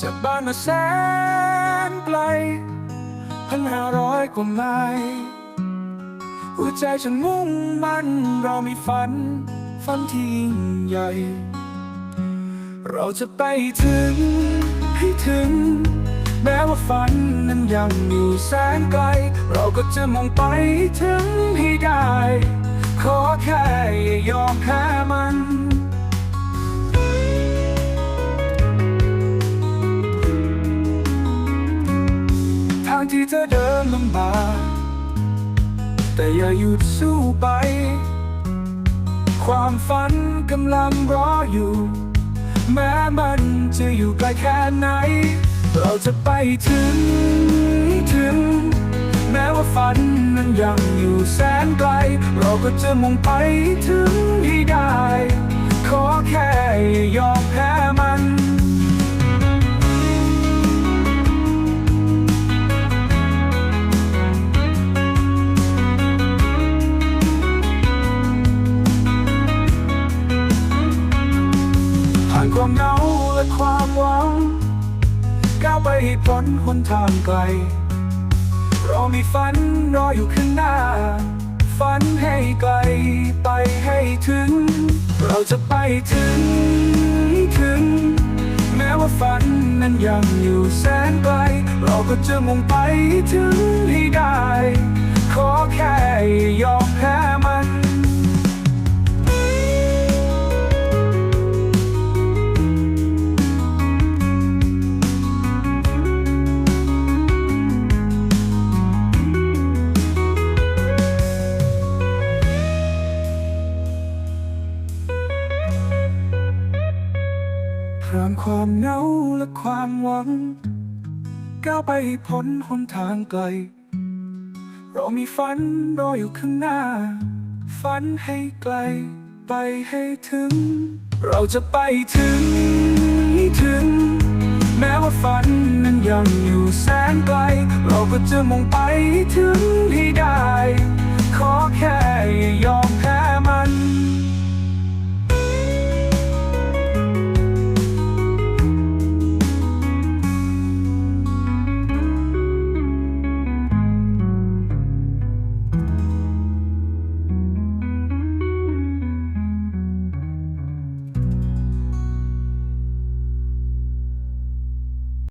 จากบ้านมาแสนไกลพันห้าร้อยกว่าไมล์หัวใจฉันมุ่งมั่นเรามีฝัน ฝันที่ยิ่งใหญ่ เราจะไปถึง ให้ถึง แม้ว่าฝันนั้นยังอยู่แสนไกล เราก็จะมองไปถึงให้ได้ ขอแค่อย่ายอมแพ้มันางที่เธอเดินลำบากแต่อย่าหยุดสู้ไป ความฝันกำลังรออยู่ แม้มันจะอยู่ไกลแค่ไหน เราจะไปถึงถึง แม้ว่าฝันนั้นยังอยู่แสนไกล เราก็จะมุ่งไปถึงให้ได้ ขอแค่อย่ายอมแพ้มัน ความเหงาและความหวัง ก้าวไปให้พ้นหนทางไกล เรามีฝันรออยู่ข้างหน้า ฝันให้ไกลไปให้ถึง เราจะไปถึงถึง แม้ว่าฝันนั้นยังอยู่แสนไกล เราก็จะมุ่งไปถึงให้ได้ ขอแค่อย่ายอม ผ่านความเหงาและความหวัง ก้าวไปพ้นหนทางไกล เรามีฝันรออยู่ข้างหน้า ฝันให้ไกล ไปให้ถึง เราจะไปถึงถึง แม้ว่าฝันนั้นยังอยู่แสนไกล เราก็จะมุ่งไปถึงให้ได้ ขอแค่อย่ายอมแพ้มัน